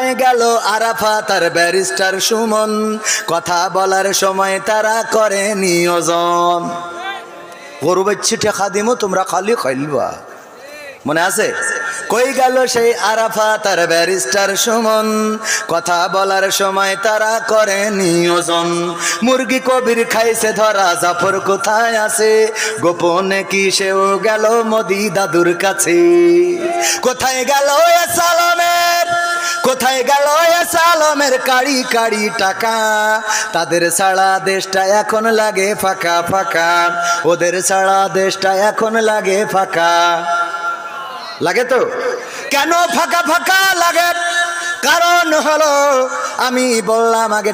গেল আরাফা, তার ব্যারিস্টার সুমন। কথা বলার সময় তারা করে নিয়োজন। গরু বাচ্চি টেকা দিমো তোমরা খালি খাইলবা। মনে আছে? কই গেল সেই আরাফা, তার ব্যারিস্টার সুমন। কথা বলার সময় তারা করে নিয়োজন। মুরগি কবির খাইছে ধরা, জাফর কোথায় আছে? গোপনে কি সেও গেল মোদি দাদুর কাছে? কোথায় গেল এ সালামের কোথায় গেল এ আলমের কাড়ি কাড়ি টাকা? তাদের সারা দেশটা এখন লাগে ফাঁকা ফাঁকা। ওদের সারা দেশটা এখন লাগে ফাঁকা। লাগে তো? কেন ফাঁকা ফাঁকা লাগে? কারণ হলো, আমি বললাম আগে